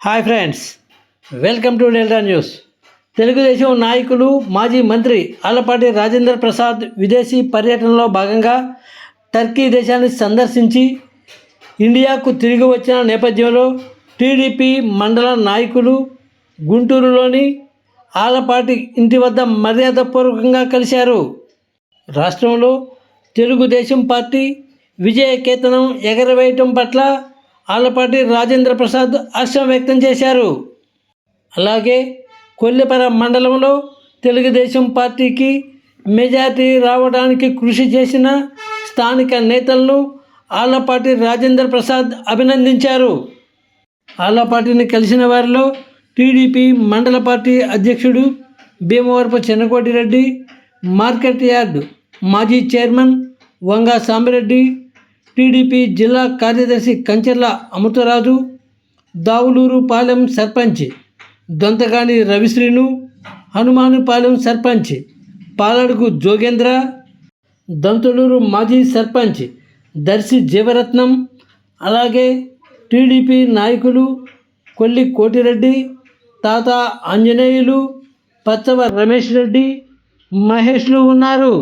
Hi friends welcome to delta news. Telugu Desam నాయకులు మాజీ మంత్రి ఆలపాటి రాజేంద్ర ప్రసాద్ విదేశీ పర్యటనలో భాగంగా టర్కీ దేశాన్ని సందర్శించి ఇండియాకు తిరిగి వచ్చిన నేపథ్యంలో టీడీపీ మండల నాయకులు గుంటూరులోని ఆలపాటి ఇంటి వద్ద మర్యాదపూర్వకంగా కలిశారు. రాష్ట్రంలో తెలుగుదేశం పార్టీ విజయ కేతనం ఎగరవేయటం పట్ల ఆలపాటి రాజేంద్ర ప్రసాద్ హర్షం వ్యక్తం చేశారు. అలాగే కొల్లిపర మండలంలో తెలుగుదేశం పార్టీకి మెజార్టీ రావడానికి కృషి చేసిన స్థానిక నేతలను ఆలపాటి రాజేంద్ర ప్రసాద్ అభినందించారు. ఆలపాటిని కలిసిన వారిలో టీడీపీ మండల పార్టీ అధ్యక్షుడు భీమవరపు చెన్నకోటిరెడ్డి మార్కెట్ యార్డ్ మాజీ చైర్మన్ వంగా సాంబిరెడ్డి టీడీపీ జిల్లా కార్యదర్శి కంచెర్ల అమృతరాజు దావులూరు పాలెం సర్పంచ్ దొంతగాని రవిశ్రీను హనుమానుపాలెం సర్పంచ్ పాలడుగు జోగేంద్ర దంతులూరు మాజీ సర్పంచ్ దర్శి జీవరత్నం అలాగే టీడీపీ నాయకులు కొల్లి కోటిరెడ్డి తాత ఆంజనేయులు పచ్చవ రమేష్ రెడ్డి మహేష్లు ఉన్నారు.